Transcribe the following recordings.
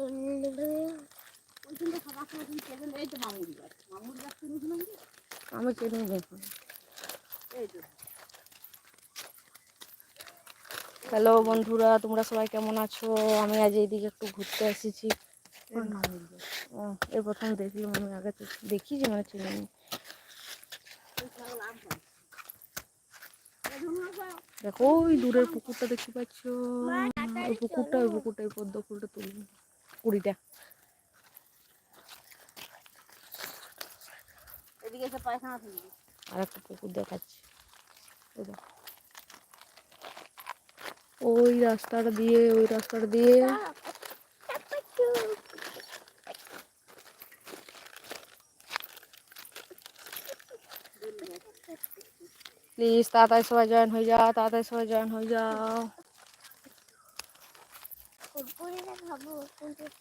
আমি হ্যালো বন্ধুরা তোমরা সবাই কেমন আছো আমি আজ এইদিকে একটু ঘুরতে এসেছি ও এর প্রথম দেখি আমি আগে তো দেখি যে মানে চিনি দেখো ওই দূরের পুকুরটা দেখতে পাচ্ছ ওই পুকুরটা ওই পুকুরটা এই পদ্ম ফুলটা তুলবো পুরি দ্যা এই গেসা পায়খানা দিল আরেকটা পুকুর দেখাচ্ছে ও দো ওই রাস্তাটা দিয়ে ওই রাস্তাটা দিয়ে প্লিজ Tata Swayam join হয়ে যাও Tata Swayam join হয়ে যাও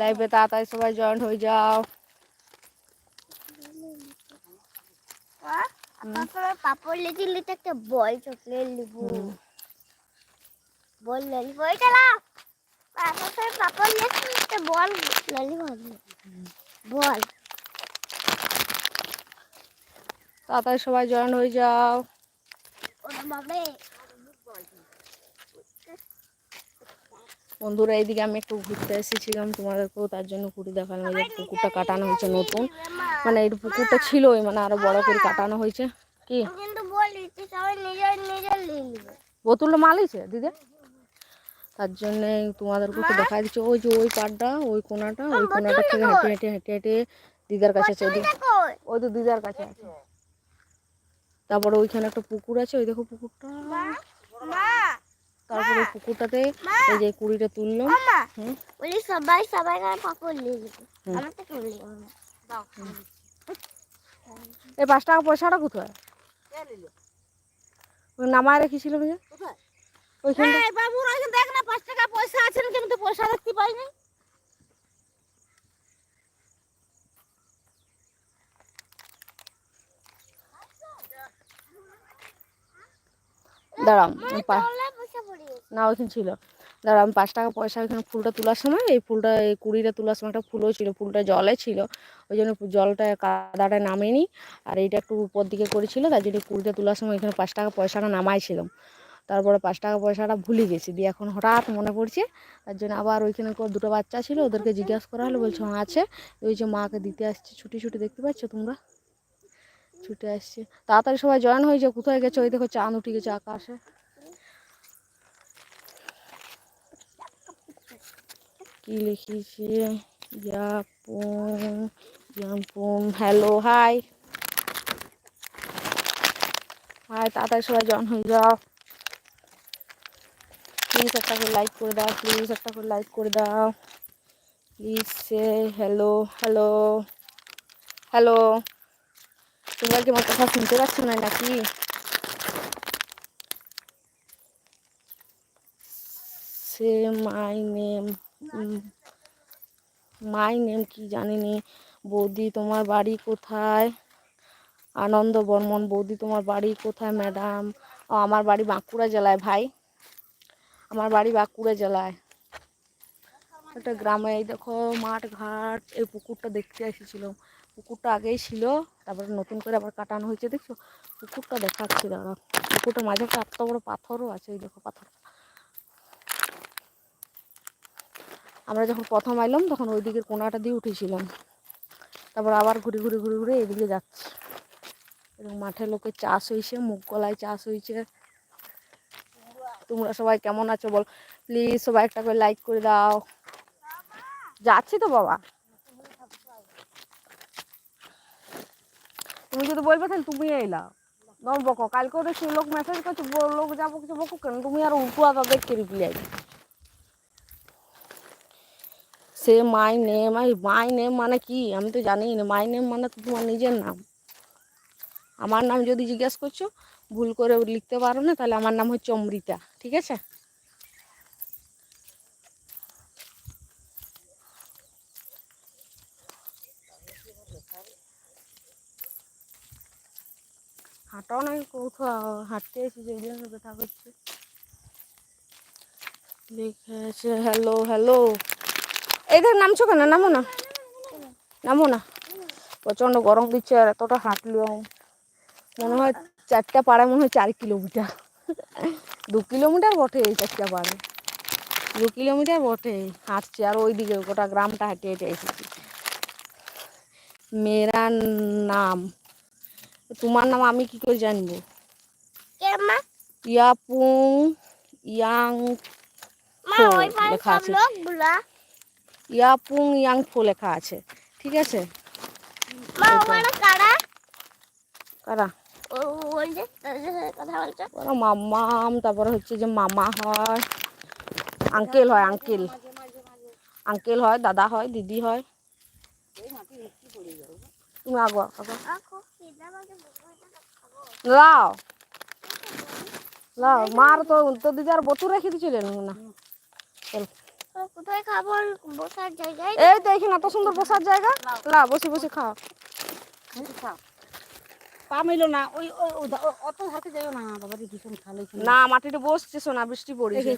লাইভে তাড়াতাড়ি সবাই জয়েন হয়ে যাও তাড়াতাড়ি সবাই জয়েন হয়ে যাও বন্ধুরা এইদিকে আমি একটু ঘুরতে এসেছিলাম তোমাদেরকেও তার জন্য ঘুরে দেখানো হয়েছে পুকুরটা কাটানো হয়েছে নতুন মানে এই পুকুরটা ওই মানে আরো বড় করে কাটানো হয়েছে কি বোতলটা মালিছে দিদি তার জন্যে তোমাদেরকে একটু দেখা দিচ্ছে ওই যে ওই পাড়টা ওই কোনাটা ওই কোনাটা থেকে হেঁটে হেঁটে হেঁটে হেঁটে দিদার কাছে আছে ওই তো দিদার কাছে আছে তারপরে ওইখানে একটা পুকুর আছে ওই দেখো পুকুরটা তারপরে পুকুরটাতে এই যে কুড়িটা তুললাম বলি সবাই সবাই পাপড় নিয়ে যাবে আমার তো কেউ না এই পাঁচ টাকা পয়সাটা কোথায় নামায় রেখেছিলাম যে বাবু দেখ না টাকা পয়সা আছে নাকি তো পয়সা দেখতে পাইনি দাঁড়াও না ওইখানে ছিল ধর আমি পাঁচ টাকা পয়সা ওইখানে ফুলটা তোলার সময় এই ফুলটা এই কুড়িটা তোলার সময় একটা ফুলও ছিল ফুলটা জলে ছিল ওই জন্য জলটা কাদাটা নামেনি আর এইটা একটু উপর দিকে করেছিল তার জন্য কুড়িটা তোলার সময় ওইখানে পাঁচ টাকা পয়সাটা নামাইছিলাম তারপরে পাঁচ টাকা পয়সাটা ভুলে গেছি দিয়ে এখন হঠাৎ মনে পড়ছে তার জন্য আবার ওইখানে দুটো বাচ্চা ছিল ওদেরকে জিজ্ঞাসা করা হলো বলছে হ্যাঁ আছে ওই যে মাকে দিতে আসছে ছুটি ছুটি দেখতে পাচ্ছ তোমরা ছুটে আসছে তাড়াতাড়ি সবাই জয়েন হয়ে কোথায় গেছে ওই দেখো চান উঠে গেছে আকাশে কি লিখিছে ইয়াপম হ্যালো হাই হাই তাড়াতাড়ি সবাই জন হয়ে যাও প্লিজ একটা করে লাইক করে দাও প্লিজ একটা করে লাইক করে দাও please say hello hello hello তোমরা কি আমার কথা শুনতে পাচ্ছো না নাকি সে মাই নেম মাই নেম কি জানিনি বৌদি তোমার বাড়ি কোথায় আনন্দ বর্মন বৌদি তোমার বাড়ি কোথায় ম্যাডাম আমার বাড়ি বাঁকুড়া জেলায় ভাই আমার বাড়ি বাঁকুড়া জেলায় একটা গ্রামে এই দেখো মাঠ ঘাট এই পুকুরটা দেখতে এসেছিল পুকুরটা আগেই ছিল তারপরে নতুন করে আবার কাটানো হয়েছে দেখছো পুকুরটা দেখাচ্ছি দাঁড়া পুকুরটা মাঝে একটা এত বড় পাথরও আছে এই দেখো পাথর আমরা যখন প্রথম আইলাম তখন ওই দিকের কোনাটা দিয়ে উঠেছিলাম তারপর আবার ঘুরে ঘুরে ঘুরে ঘুরে এদিকে যাচ্ছি এবং মাঠে লোকে চাষ হয়েছে মুখ গলায় চাষ হয়েছে তোমরা সবাই কেমন আছো বল প্লিজ সবাই একটা করে লাইক করে দাও যাচ্ছি তো বাবা তুমি যদি বলবে তাহলে তুমি এলাও নম বকো কালকে সেই লোক মেসেজ করছে লোক যাবো কিছু বকো কেন তুমি আর উল্টু আদা দেখতে reply say my name I my name মানে কি আমি তো জানি না মাই নেম মানে তো তোমার নিজের নাম আমার নাম যদি জিজ্ঞেস করছো ভুল করে লিখতে পারো না তাহলে আমার নাম হচ্ছে অমৃতা ঠিক আছে হাঁটাও নাই কোথাও হাঁটতে এসেছি যে জন্য ব্যথা করছে লিখেছে হ্যালো হ্যালো এদের নামছো কেন নামো না নামো না প্রচন্ড গরম দিচ্ছে আর এতটা হাঁটলো মনে হয় চারটা পাড়ায় মনে হয় চার কিলোমিটার দু কিলোমিটার বটে এই চারটা পাড়ে দু কিলোমিটার বটে হাঁটছে আর ওই দিকে গোটা গ্রামটা হাঁটে হেঁটে এসেছি মেয়েরা নাম তোমার নাম আমি কি করে জানবো ইয়াপুং ইয়াং লেখা আছে ইয়াপুং ফো লেখা আছে ঠিক আছে মানে কারা তারপরে হচ্ছে যে মামা হয় আঙ্কেল হয় আঙ্কেল আঙ্কেল হয় দাদা হয় দিদি হয় তুমি আগো লাও লাও মার তো তো দিদি আর বতু রেখে দিয়েছিলেন না কোথায় বসার জায়গা এই সুন্দর বসার জায়গা বসে বসে খাও খাও পা না ওই অত না না মাটিতে বসছে বৃষ্টি পড়েছে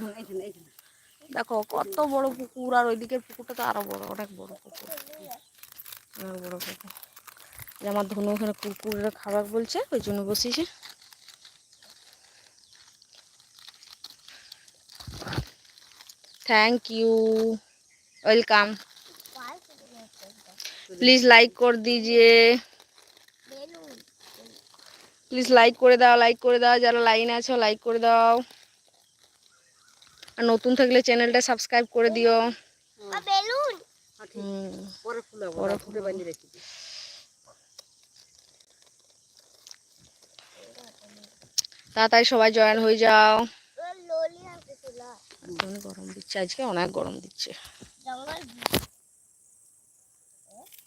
দেখো কত বড় পুকুর আর ওই দিকের পুকুরটা তো আরো বড় অনেক বড় পুকুর অনেক বড় পুকুর আমার ধনু ওখানে কুকুরের খাবার বলছে ওই জন্য বসিয়েছে thank you welcome please like করে দিজিয়ে প্লিজ লাইক করে দাও লাইক করে দাও যারা লাইন আছো লাইক করে দাও আর নতুন থাকলে চ্যানেলটা সাবস্ক্রাইব করে দিও তাড়াতাড়ি সবাই জয়েন হয়ে যাও দিচ্ছে আজকে অনেক গরম দিচ্ছে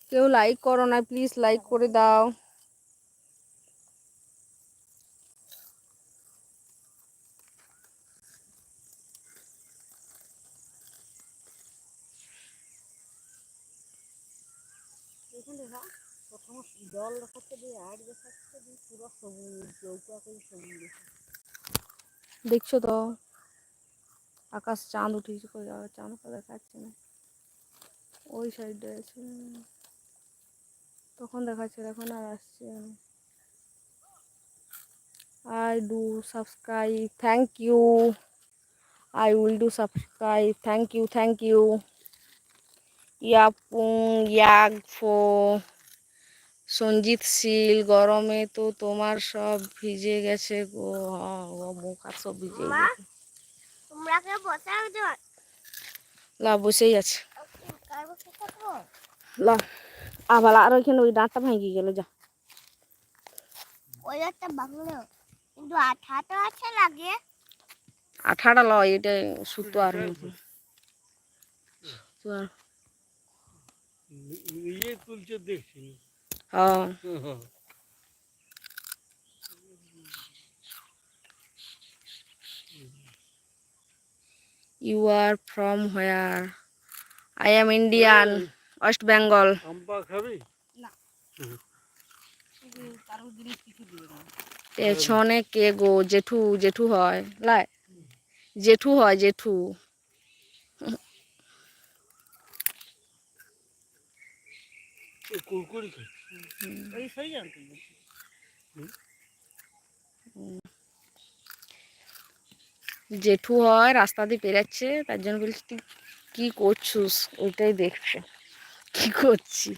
কেউ লাইক করো না প্লিজ লাইক করে দাও জল দেখাচ্ছে দেখছো তো আকাশ চাঁদ উঠেছে চাঁদ দেখাচ্ছে না ওই সাইডে আছে তখন দেখাচ্ছিল এখন আর আসছে I do subscribe thank you I will do subscribe thank you thank you ইয়াপুং ইয়াগ ফো সঞ্জিত শীল গরমে তো তোমার সব ভিজে গেছে গো হ্যাঁ, মুখ আর সব ভিজে গেছে আমরা কে বসে লা বসেই আছে লা আবার আর ওইখানে ওই দাঁতটা ভেঙে গেল যা ওই একটা ভাঙলো কিন্তু আঠাটা আছে লাগে আঠাটা ল এটা সুতো আর সুতো আর তুলছে দেখছি হ্যাঁ, হ্যাঁ। You are from where I am Indian West Bengal পেছনে কে গো জেঠু জেঠু হয় লাই জেঠু হয় জেঠু কুরকুরি খাই জেঠু হয় রাস্তা দিয়ে পেরাচ্ছে তার জন্য বলছি তুই কী করছিস ওইটাই দেখছে কি করছি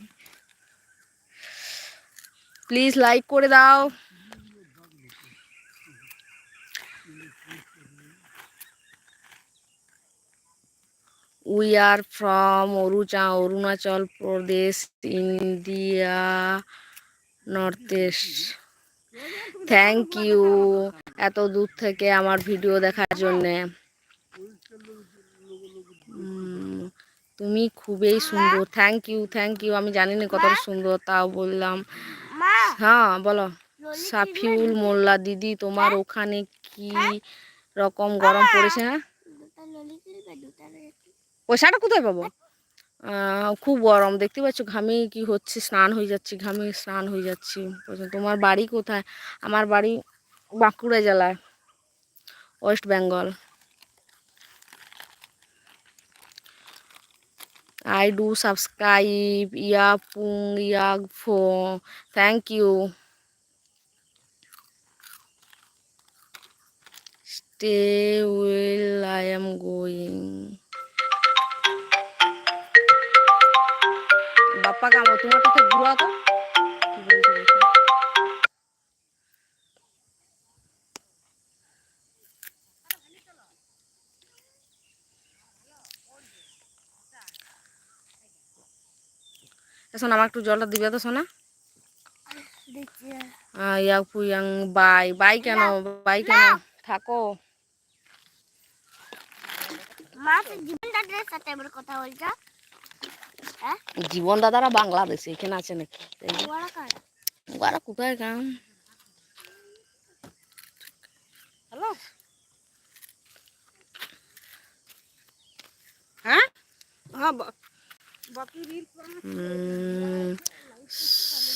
প্লিজ লাইক করে দাও we are from অরুচা Arunachal Pradesh India north east thank you এত দূর থেকে আমার ভিডিও দেখার জন্যে তুমি খুবই সুন্দর থ্যাংক ইউ থ্যাংক ইউ আমি জানি না কতটা সুন্দর তাও বললাম হ্যাঁ বলো সাফিউল মোল্লা দিদি তোমার ওখানে কি রকম গরম পড়েছে না হ্যাঁ? পয়সাটা কোথায় পাবো খুব গরম দেখতে পাচ্ছ ঘামে কি হচ্ছে স্নান হয়ে যাচ্ছি ঘামে স্নান হয়ে যাচ্ছি তোমার বাড়ি কোথায় আমার বাড়ি বাঁকুড়া জেলা West Bengal I do subscribe ইয়া পুং ইয়া ফো thank you stay will I am going Bappa কামো তোমার কথা ঘুরা তো শোনা আমার একটু জলটা দিবে তো শোনা ইয়াং বাই বাই কেন বাই কেন থাকো হ্যাঁ? জীবন দাদারা বাংলাদেশে এখানে আছে নাকি কোথায় কাম হ্যালো হ্যাঁ হ্যাঁ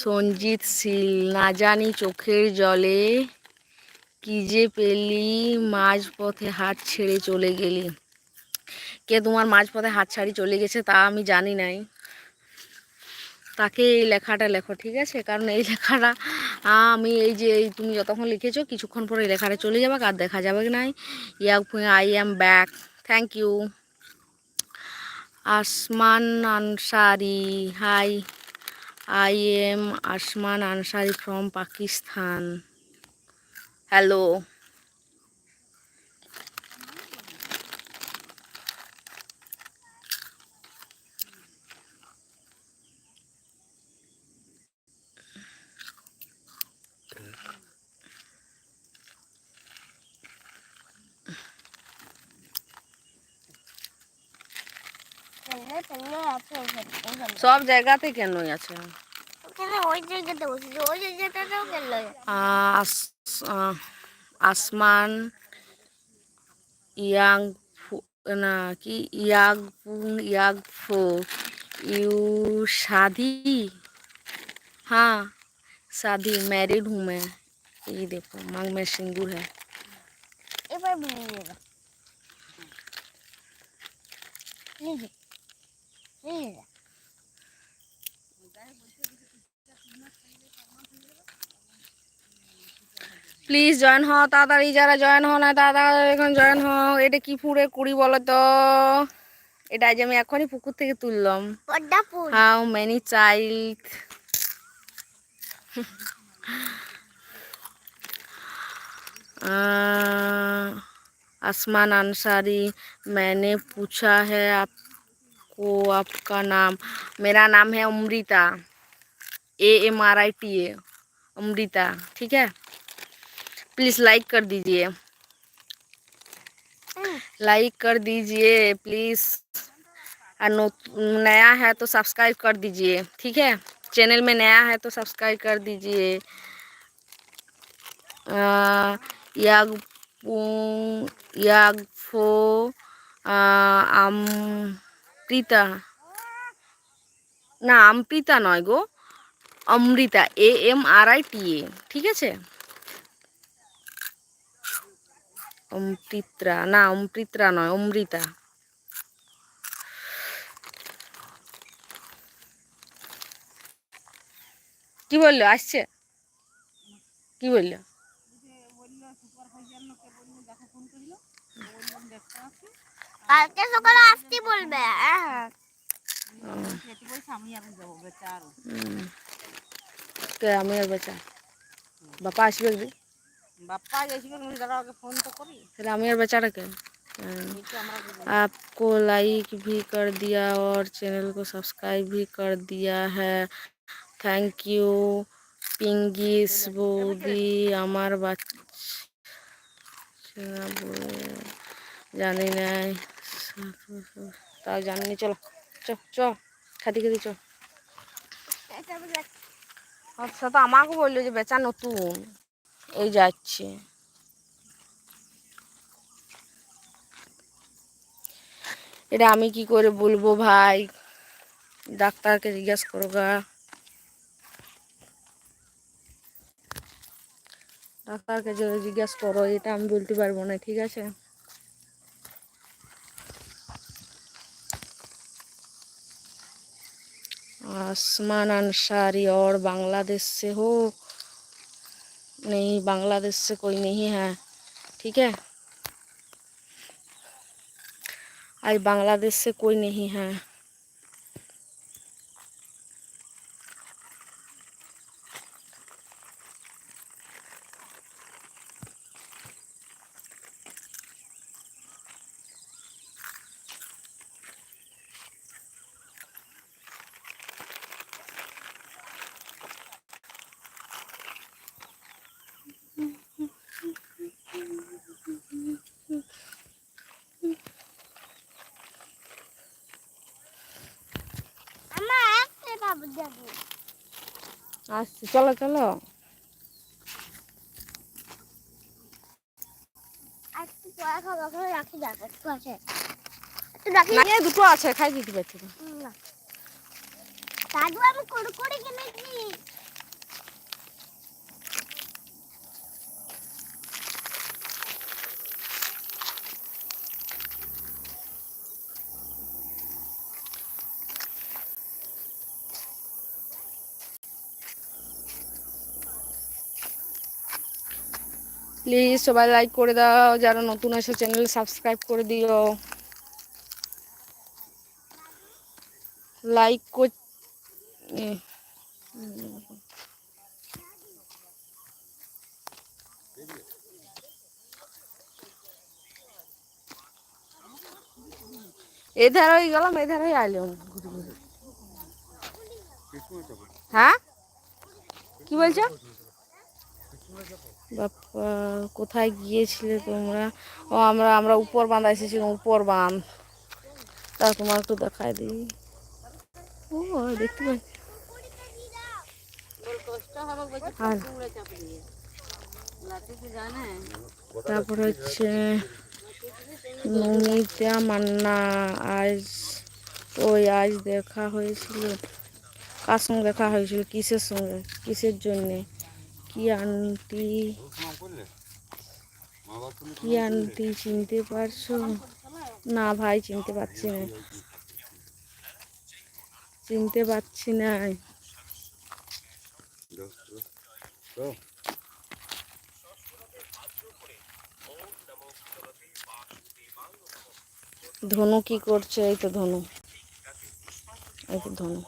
সঞ্জিত শীল না জানি চোখের জলে কি যে পেলি মাঝপথে হাত ছেড়ে চলে গেলি কে তোমার মাঝপথে হাত ছাড়ি চলে গেছে তা আমি জানি নাই তাকে এই লেখাটা লেখো ঠিক আছে কারণ এই লেখাটা আমি এই যে এই তুমি যতক্ষণ লিখেছো কিছুক্ষণ পরে এই লেখাটা চলে যাবে আর দেখা যাবে নাই ইয়া I am back thank you Asman Ansari. Hi, I am Asman Ansari from Pakistan. Hello. সব জায়গাতে কেনই আছে ওখানে ওই জায়গাতে বসেছে ওই জায়গাটাতেও গেল আস আহ, আসমান ইয়াং ফু- না কি ইয়াগ পুং ইয়াগ ফো यू शादी हाँ शादी मैरिड हूँ मैं ये देखो मांग में सिंदूर है এবার ভুলে প্লিজ জয়েন হও তাড়াতাড়ি যারা জয়েন হও না তাড়াতাড়ি এখন জয়েন হও এটা কি ফুড়ে কুড়ি বলো তো এটা আজ আমি এখনই পুকুর থেকে তুললাম পদ্মা ফুল how many child Aasman Ansari मैंने पूछा है आपको आपका नाम मेरा नाम है Amrita A M R I T A Amrita ठीक है प्लीज़ लाइक कर दीजिए लाइक कर दीजिए प्लीज़ और नो- नया है तो सब्सक्राइब कर दीजिए ठीक है चैनल में नया है तो सब्सक्राइब कर दीजिए अ, याग पु- याग फो अ, আমৃতা না আমৃতা নয় গো Amrita A M R I T A ঠিক আছে অমৃত্রা না অমৃত্রা নয় অমৃতা কি বললো আসছে কি বললো কালকে সকালে আসতে বলবে হ্যাঁ। আমি আর বেচা বাপা আসবে একদিন বাপ্পা গেছিল তুমি দাদা ওকে ফোন তো করি তাহলে আমি আর বেচাটা কে हाँ। নিচে আমরা বলবো। आपको लाइक भी कर दिया और चैनल को सब्सक्राइब भी कर दिया है থ্যাংক ইউ পিঙ্গিস বৌদি আমার বাচ্চা বলে জানি নাই তাও জানি চলো চ চ খাদি খাদি চ আচ্ছা তো আমাকে বললো যে বেচা নতুন এই যাচ্ছে এটা আমি কি করে বলবো ভাই ডাক্তারকে জিজ্ঞেস করো গা ডাক্তারকে যদি জিজ্ঞেস করো এটা আমি বলতে পারবো না ঠিক আছে आसमान अंसारी और बांग्लादेश से हो नहीं बांग्लादेश से कोई नहीं है ठीक है आज बांग्लादेश से कोई नहीं है আসছি চলো চলো দুটো আছে খাই দিতে পারছি না আমি করে কিনেছি প্লিজ সবাই লাইক করে দাও যারা নতুন এসো চ্যানেল সাবস্ক্রাইব করে দিও লাইক এধার হয়ে গেলাম এধার হয়ে হ্যাঁ কি বলছো বাপ্পা কোথায় গিয়েছিলে তোমরা ও আমরা আমরা উপর বাঁধা এসেছিলাম উপর বাঁধ তা তোমার একটু দেখায় দিই ও দেখতে পাচ্ছি তারপর হচ্ছে নমিতা মান্না আজ ওই আজ দেখা হয়েছিল কার সঙ্গে দেখা হয়েছিল কিসের সঙ্গে কিসের জন্যে কি আন্টি কি আন্টি চিনতে পারছো না ভাই চিনতে পারছি না চিনতে পারছি না ধনু কি করছে এই তো ধনু এই তো ধনু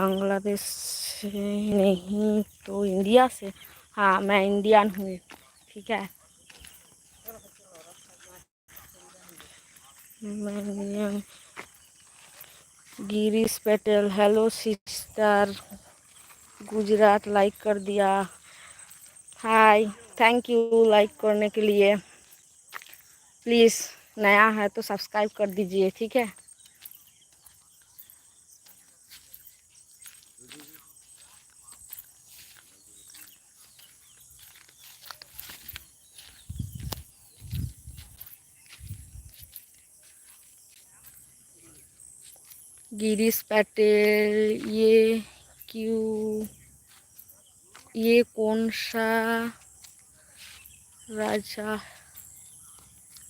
बांग्लादेश से नहीं तो इंडिया से हाँ मैं इंडियन हूँ ठीक है मैं Indian Girish Patel hello sister Gujarat like कर दिया हाय थैंक यू लाइक करने के लिए प्लीज़ नया है तो सब्सक्राइब कर दीजिए ठीक है गिरीश पटेल ये क्यों ये कौन सा রাজা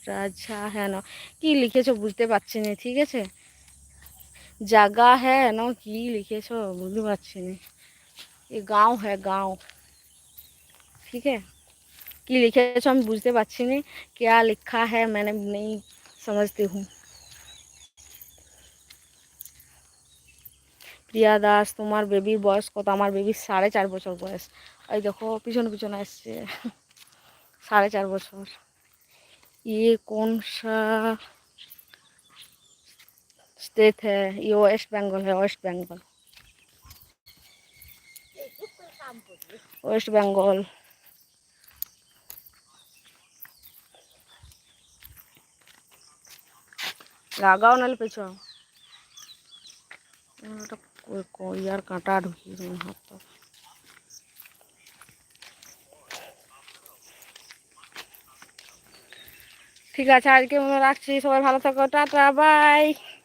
রাজা হ্যাঁ না কি লিখেছো বুঝতে পারছি না ঠিক আছে জাগা হ্যাঁ না কি লিখেছো বুঝতে পারছি না ये गांव है गांव ठीक है কি লিখেছো আমি বুঝতে পারছি না क्या लिखा है मैंने नहीं समझती हूँ প্রিয়া দাস তোমার বেবির বয়স কত আমার বেবির সাড়ে চার বছর বয়স ওই দেখো পিছনে পিছনে আসছে সাড়ে চার বছর ইয়ে কোন স্টেট হ্যাঁ ইয়ে ওয়েস্ট বেঙ্গল হ্যাঁ ওয়েস্ট বেঙ্গল ওয়েস্ট বেঙ্গল লাগাও নাহলে পেছ ওটা কই আর কাঁটা ঢুকিয়ে দেবো হাতটা ঠিক আছে আজকে রাখছি সবাই ভালো থাকো টাটা বাই